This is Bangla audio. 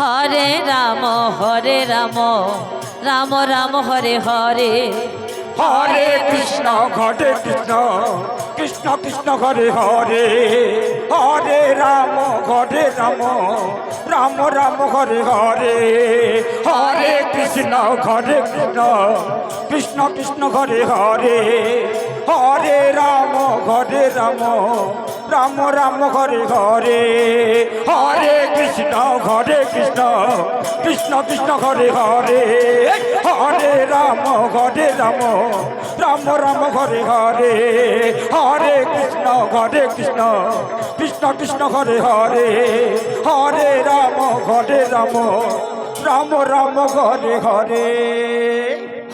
হরে রাম হরে রাম। রাম রাম, হরে হরে। হরে কৃষ্ণ হরে কৃষ্ণ। কৃষ্ণ কৃষ্ণ, হরে হরে। হরে রাম হরে রাম। রাম রাম, হরে হরে। হরে কৃষ্ণ হরে কৃষ্ণ। কৃষ্ণ কৃষ্ণ, হরে হরে। হরে রাম হরে রাম। রাম রাম হরে হরে। হরে কৃষ্ণ হরে কৃষ্ণ। কৃষ্ণ কৃষ্ণ হরে হরে। হরে রাম হরে রাম। রাম রাম হরে হরে। হরে কৃষ্ণ হরে কৃষ্ণ। কৃষ্ণ কৃষ্ণ হরে হরে। হরে রাম হরে রাম। রাম রাম হরে হরে।